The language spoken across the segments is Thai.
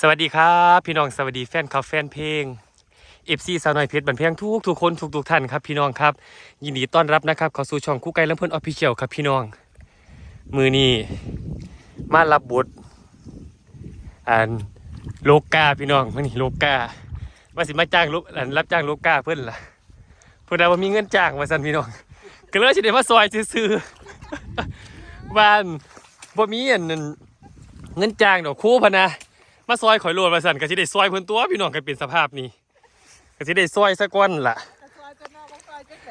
สวัสดีครับ พี่น้องสวัสดีแฟนคลับแฟนเพลงเอฟซีสาวน้อยเพชรบันเพียงทุกทุกคนทุกทุกท่านครับพี่น้องครับ ยินดีต้อนรับนะครับเข้าสู่ช่องคู่ไก่และเพื่อนออฟฟิเชียลครับพี่น้อง มือนี้มารับบทอันโลกาพี่น้องมือนี้โลกาว่าสิมาจ้างลูกอันรับจ้างโลกาเพื่อนล่ะเพื่อนว่ามีเงินจ้างมาสั่นพี่น้องก็เลยสิได้มาซอยซื้อบ้านบ่มีอันนั้นเงินจ้างดอกคู่พนะ มาซอยข่อยโลดมาสั่นก็สิได้ซอยเพิ่นตัวพี่น้องก็เป็นสภาพนี้ก็สิได้ซอยสักวันล่ะกระซอยจะนอกกระซอยจะไหน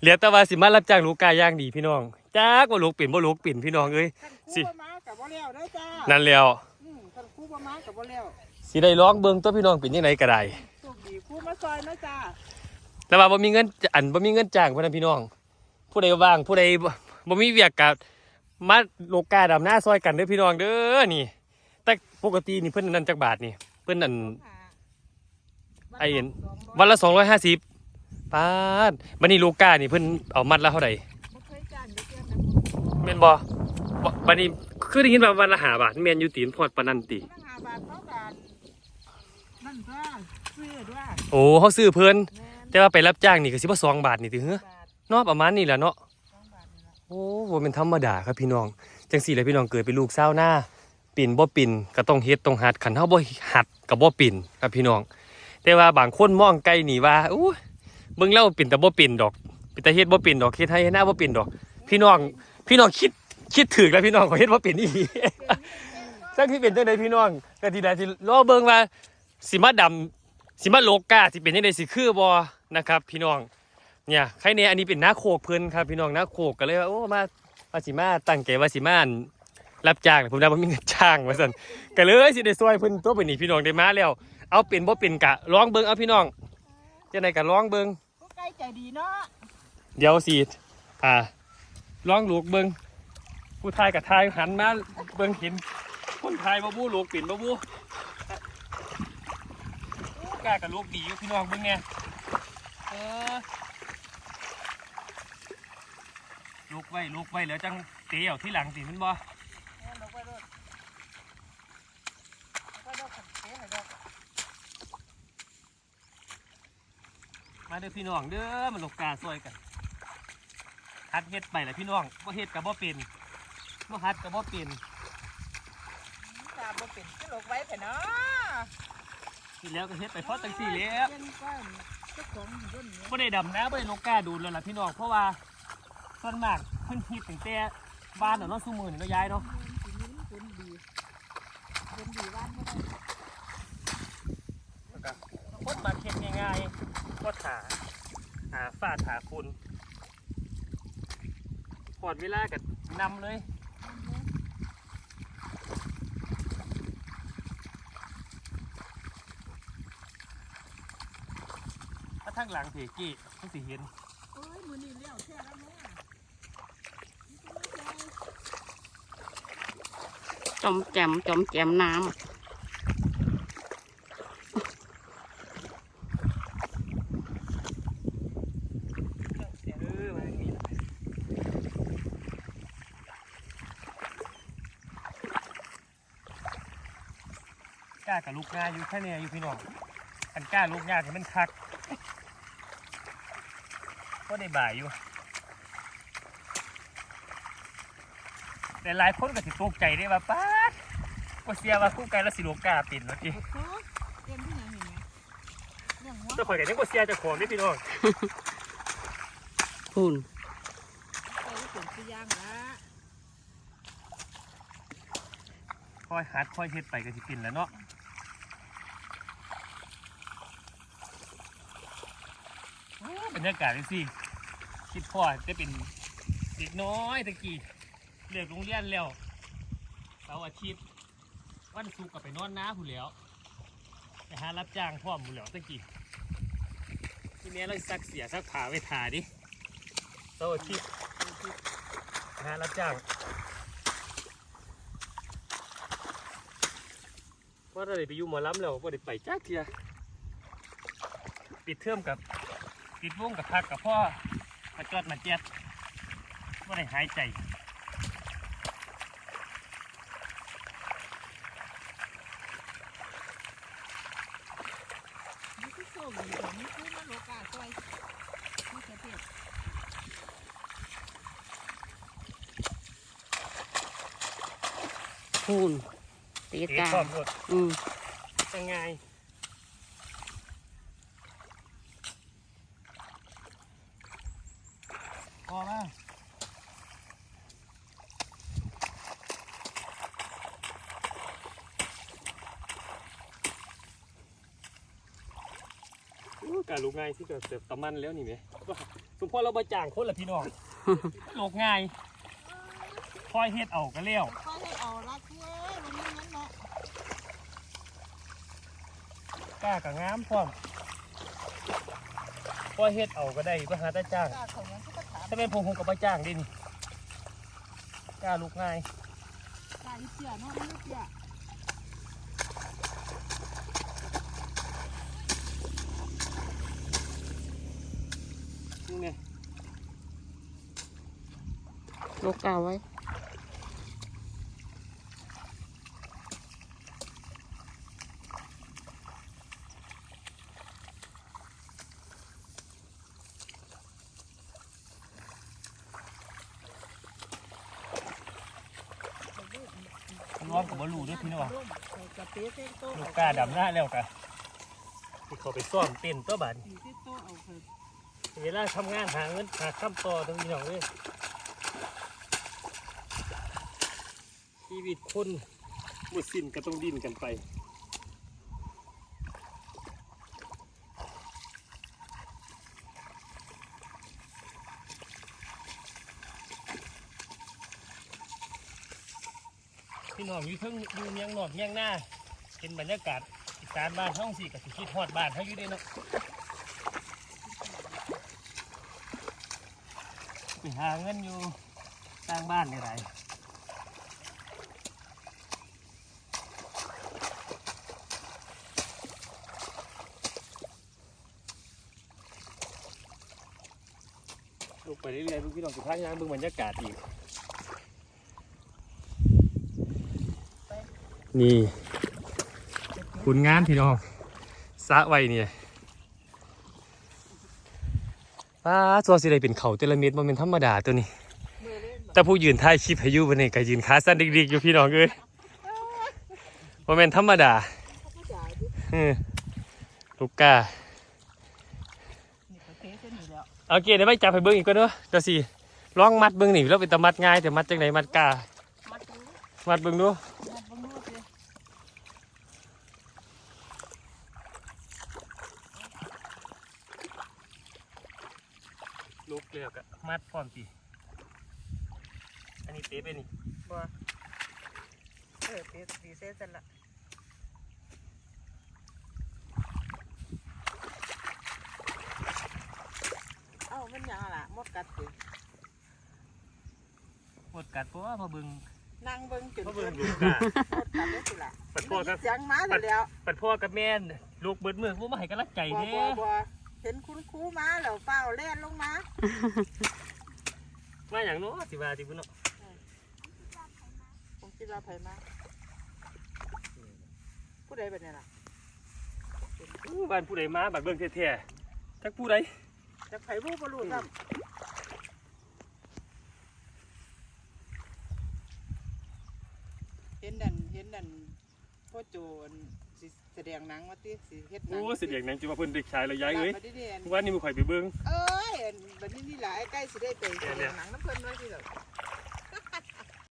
เหลือแต่ว่าสิมารับจ้างลูกกาย่างดีพี่น้องจ้ากว่าลูกปิ่นบ่ลูกปิ่นพี่น้องเอ้ยท่านสิคู่บ่มากับบ่แล้วเด้อจ้านั่นแล้วอืมท่านคู่บ่มากับบ่แล้วสิได้ร้องเบิ่งตัวพี่น้องเป็นจังไดก็ได้โชคดีคู่มาซอยนะจ้าแต่ว่าบ่มีเงินอันบ่มีเงินจ้างเพิ่นนะพี่น้อง ผู้ใดว่างผู้ใดบ่บ่มีเวียกก็มาลูกกาดำหน้าซอยกันเด้อพี่น้องเด้อนี่แต่ ปกตินี่เพิ่นนั่นจักบาทนี่ เพิ่นนั่น ไอ้เห็น วันละ250ปาดบัดนี้ลูกกานี่เพิ่นเอามัดละเท่าใดบ่เคยจ้างเด้อเจ้านะแม่นบ่บ่บัดนี้คือได้ยินว่าวันละ5บาทแม่นอยู่ตีนพอดปานนั้นติตั้งหาบาทเท่ากันนั่นจ้าซื้อด้วยโอ้เขาซื้อเพิ่นแม่นแต่ว่าไปรับจ้างนี่ก็สิบ่2บาทนี่ติเฮ้อบาทเนาะประมาณนี้แหละเนาะสองบาทนี่ล่ะโอ้บ่เป็นธรรมดาครับพี่น้อง จังสี่แหละพี่น้องเกิดเป็นลูกสาวหน้า ปิ่นบ่ปิ่นก็ต้องเฮ็ดต้องหัดคันเฮาบ่หัดก็บ่ปิ่นครับพี่น้อง แต่ว่าบางคนมองไกลนี่ว่าอู้เบิ่งแล้วปิ่นแต่บ่ปิ่นดอกเป็นแต่เฮ็ดบ่ปิ่นดอกเฮ็ดให้หน้าบ่ปิ่นดอก พี่น้องพี่น้องคิดคิดถึกแล้วพี่น้องขอเฮ็ดบ่ปิ่นอีหลีจังที่เป็นจังไดพี่น้องก็ทีใดสิรอเบิ่งว่าสิมาดำสิมาโลกาสิเป็นจังไดสิคือบ่นะครับ พี่น้องเนี่ยใครเนี่ยอันนี้เป็นนาโคกเพิ่นครับพี่น้องนาโคกก็เลยว่าโอ้มาว่าสิมาตั้งใจว่าสิมา รับจ้างผมได้บ่มีเงินจ้างว่าซั่นก็เลยสิได้ซอยเพิ่นตัวเป็นนี่พี่น้องได้มาแล้ว เอาเป็นบ่เป็นกะลองเบิ่งเอาพี่น้องจังไดก็ลองเบิ่งผู้ใกล้ใจดีเนาะเดี๋ยวสิอ่าลองลูกเบิ่งผู้ทายกับทายหันมาเบิ่งเห็นคนทายบ่บู้ลูกปิ่นบ่บู้กล้ากับลูกดีอยู่พี่น้องเบิ่งเนี่ยเออลูกไว้ลูกไว้แล้วจังเตียวที่หลังสิมันบ่ แม่นลงไปรถลงไปรถขันเสียให้ดอก มาเด้อพี่น้องเด้อมันลูกกาซอยกันฮัดเฮ็ดไปแหละพี่น้องบ่เฮ็ดกับบ่เป็นบ่ฮัดกับบ่เป็นจ้าบ่เป็นก็ลงไว้เถอะเนาะที่แล้วก็เฮ็ดไปเพราะจังซี่แหล้วเย็นกว่าเจ้าของอยู่บนนี้บ่ได้ดำนะบ่ได้ลงกล้าดูแล้วล่ะพี่น้องเพราะว่าส่วนมากเพิ่นฮิตตั้งแต่บ้านเนาะเนาะซุมื้อนี่เนาะยายเนาะสีนี้มันเป็นดีเป็นดีว่านไม่ได้แล้วก็คนมาเฮ็ดง่ายๆ ก็ถาหาฟาดหาคุณพอดเวลาก็นำเลยถ้าทางหลังเพกี้มันสิเห็นเอ้ยมือนี้เลี้ยวแค่แล้วเนาะจอมแจมจอมแจมน้เออมาอย่างนี้ล่ะ กล้ากับลูกงาอยู่แค่เนี้อยู่พี่น้องอันกล้าลูกงาที่มันคักก็ได้บ่ายอยู่แต่หลายคนก็สิตกใจได้ว่าป้าดก็เสียว่าคู่ไก่แล้วสิโลกาปิ่นแล้วทีโอ้โหเต็มที่ไหนเห็นไหมเรื่องหัวเจ้าข่อยกันยังก็เสียเจะของนี่พี่น้องำพูนไปเปลี่ยนซื้อย่างละคอยหัดคอยเฮ็ดไปก็สิปิ่นแล้วเนาะโอ้ บรรยากาศสิคิดพ่อจะเป็นเด็กน้อยตะกี้เลิกโรงเรียนแล้วเสาร์อาทิตย์วันศุกร์ก็ไปนอนน้าผู้แหล้วไปหารับจ้างพ่อมผู้แหล้วตะกี้ทีนี้เราซักเสียซักผ้าไว้ทาดิเสาร์อาทิตย์หารับจ้างว่าเราได้ไปอยู่หมอลำแล้วว่าได้ไปจักเทียปิดเทอมกับ ติดวงกับพักกับพ่อมาจอดมาเจ็ดว่าได้หายใจพูนตีตาอืมยังไง การลูกง่ายที่เกิดเติบตะมันแล้วนี่ไหมสมพอเราบาจ่างคนละพี่น้องลูกง่ายคอยเฮ็ดเอาก็แล้วค่อยให้เอาละเว้ยวันนี้นั้นเนาะกล้ากับงามพร้อมคอยเฮ็ดเอาก็ได้ก็หาแต่จ้างกล้าเขายังเขาก็ถามถ้าเป็นผมคงกับใบจ้างดินกล้าลุกง่ายกล้าอีเสียเนาะไม่เสีย ลูกกาไว้ ร้อนกับบอลูด้วยพี่น้องจะเป๊ะเต้นโตลูกกล้าดำหน้าแล้วกะที่เขาไปซ่อมเต้นตัวบานอยู่ที่โตเอาเถอะเวลาทำงานหาเงินหาคำต่อตรงนี้น้องเลย ชีวิตคนหมดสิ้นก็ต้องดิ้นกันไปพี่น้องอยู่เทั้งอยู่เมียงนอกเมียงหน้าเห็นบรรยากาศอีสานบ้านห้องสี่กับสิคิดฮอดบ้านเขาอยู่เด้เนาะไปหาเงินอยู่สร้างบ้านนี่ไร ไปเรื่อยๆเบิ่งพี่น้องสุดท้ายยังเบิ่งบรรยากาศอีก นี่คุณงานพี่น้องสะไว้เนี่ยป้าตัวสิได้เป็นเขาเตลเม็ดมันเป็นธรรมดาตัวนี้ แต่ผู้ยืนถ่ายคลิปให้ยู่บนนี้ก็ยืนขาสั้นดิกๆอยู่พี่น้องเอ้ยมันเป็นธรรมดาลูกกา นี่ก็เป๊ะเส้นอยู่แล้ว เอาเกียร์ได้ไปจับให้เบิ้งอีกก็เด้อเดี๋ยวสิลองมัดเบิ้งหนีแล้วเป็นตะมัดง่ายแต่มัดจังไหนมัดกามัดเบิ้งดูลูกเลือกอะมัดพร้อมสิอันนี้เป๊ะไปนี่บัวเออเป๊ะดีเส้นเสร็จละ เอ้ามันยังอะล่ะมดกัดสิปวดกัดเพราะว่าพอเบิ้งนั่งเบิ่งจนพอเบิเบิ้ดงมลูกกาดกัดได้สิล่ะปัดพ่อกับเสียงหมาเสร็จแล้วปัดพ่อกับแม่นลูกเบิดมือผู้มาให้กำลังใจบัวเด้บัวบัวเห็นคุณครูมาแล้วเฝ้าแล่นลงมามาอย่างเน้อสิว่าสิพุ่นเนาะผมคิดว่าไผมาผู้ใดเป็นเนี่ยล่ะ อู้บ้านผู้ใดมาบัดเบิ้งแท้ๆจักผู้ใด จะไผรู้บ่รู้ซ้ำเห็นดันเห็นดันพ่อโจรสิแสดงหนังว่าติสิเฮ็ดหนัโอ้สิเด็กนังจิว่าเพิ่นเด็กชายระยายเอ้ยบัดนี้เนี่ยวันนี้มึงข่อยไปเบิ้งเอ้ยอันบัดนี้นี่หลายใกล้สิได้ไปแสดงหนังน้ำเพิ่นไว้ที่ดอก